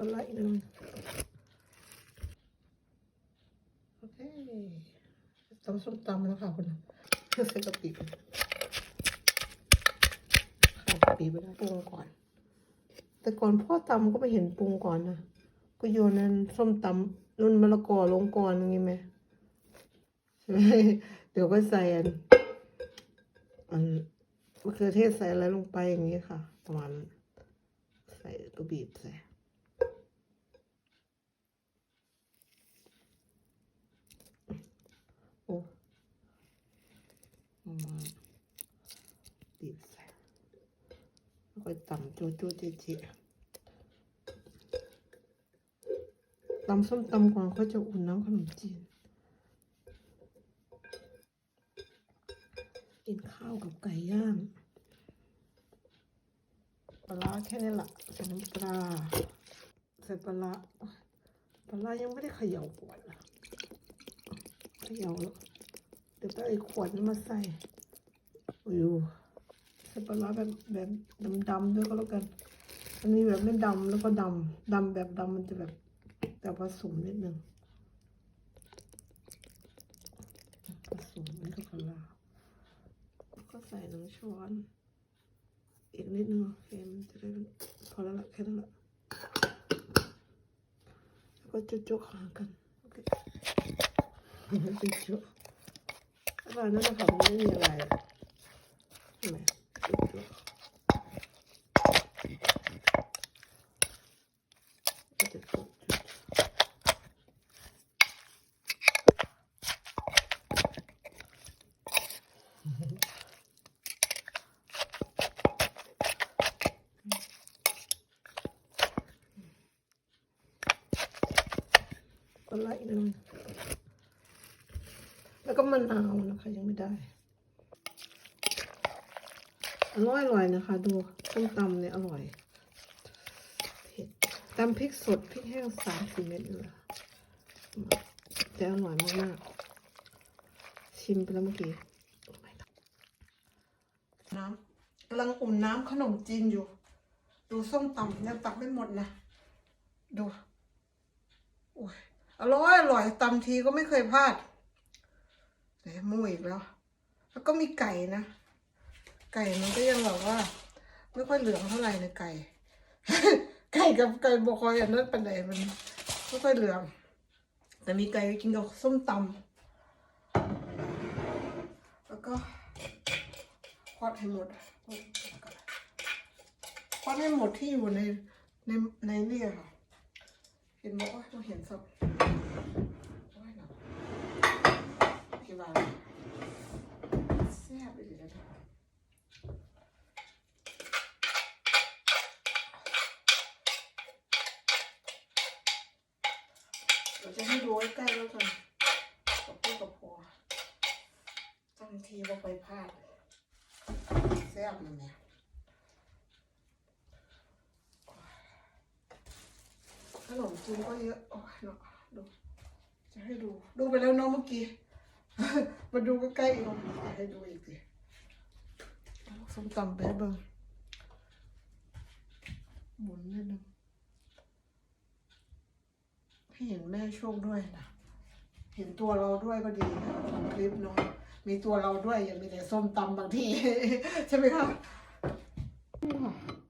อะไรอีกหน่อยโอเคตำส้มตำแล้วค่ะคุณใส่กะปิขาดกะปิไปแล้วปรุงก่อน แต่ก่อนพ่อตำก็ไม่เห็นปรุงก่อนนะ ก็โยนนั้นส้มตำนุ่นมะละกอลงก่อนอย่างงี้ไหมใช่ไหมเดี๋ยวก็ใส่อันอันมะเขือเทศใส่อะไรลงไปอย่างนี้ค่ะ ประมาณนั้นใส่ก็บีบใส่ โอ้ประมาณ บีใส่แล้วก็ตำโจโจเจเจตำส้มตำก่อนเขาจะอุ่นน้ำขนมจีน กินข้าวกับไก่ย่างปลาแค่นี้แหละใส่น้ำปลาใส่ปลาปลายังไม่ได้เขย่าก่อนนะเขย่าแล้วเดี๋ยวไปเอาไอ้ขวดมาใส่อยู่ ปลาร้าแบบแบบดำๆด้วยก็แล้วกันอันนี้แบบไม่ดำแล้วก็ดำดำแบบดำมันจะแบบแต่ผสมนิดนึงผสมนี่กับปลาร้าก็ใส่หนึ่งช้อนอีกนิดนึงโอเคมันจะได้พอแล้วละแค่นั้นละแล้วก็จุกๆหางกันโอเคจุกๆแล้วก็นั่นนะคะมันไม่มีอะไรอะใช่ไหมจุกๆก็จะจุกๆ ก็ไล่หน่อยแล้วก็มะนาวนะคะยังไม่ได้อร่อยอร่อยนะคะ ดูต้มตำเนี่ยอร่อยเผ็ดตำพริกสดพริกแห้งสามสี่เม็ดเลยแต่อร่อยมากๆชิมไปแล้วเมื่อกี้โอ้ my god น้ำกำลังอุ่นน้ำขนมจีนอยู่ ดูส้มตำยังตักไม่หมดนะ ดูโอ้ย อร่อยอร่อยตำทีก็ไม่เคยพลาดแต่มูอีกแล้ว แล้วก็มีไก่นะ ไก่มันก็ยังแบบว่า ไม่ค่อยเหลืองเท่าไหร่นะไก่ ไก่กับไก่บคอยอันนั้นปันใดมันไม่ค่อยเหลือง แต่มีไก่กินกับส้มตำแล้วก็ทอดให้หมดทอดให้หมดที่อยู่ในในในเนี่ยค่ะ เห็นบอกว่าเราเห็นสับโอ้ยหนาวกี่บาทแซ่บไปเลยนะเราจะให้ดูใกล้แล้วกันกับพ่อกับพ่อตั้งทีว่าไปพลาดแซ่บนะแม่ ขนมจีนก็เยอะโอ้ยเนาะดูจะให้ดู ดูไปแล้วเนาะเมื่อกี้ มาดูใกล้ๆอีกลงจะให้ดูอีกทีเอาส้มตำไปให้เบิ่งหมุนนิดนึงให้เห็นแม่โชคด้วยนะ เห็นตัวเราด้วยก็ดีนะคลิปเนาะมีตัวเราด้วยอย่ามีแต่ส้มตำบางที ใช่ไหมคะนี่ค่ะมับ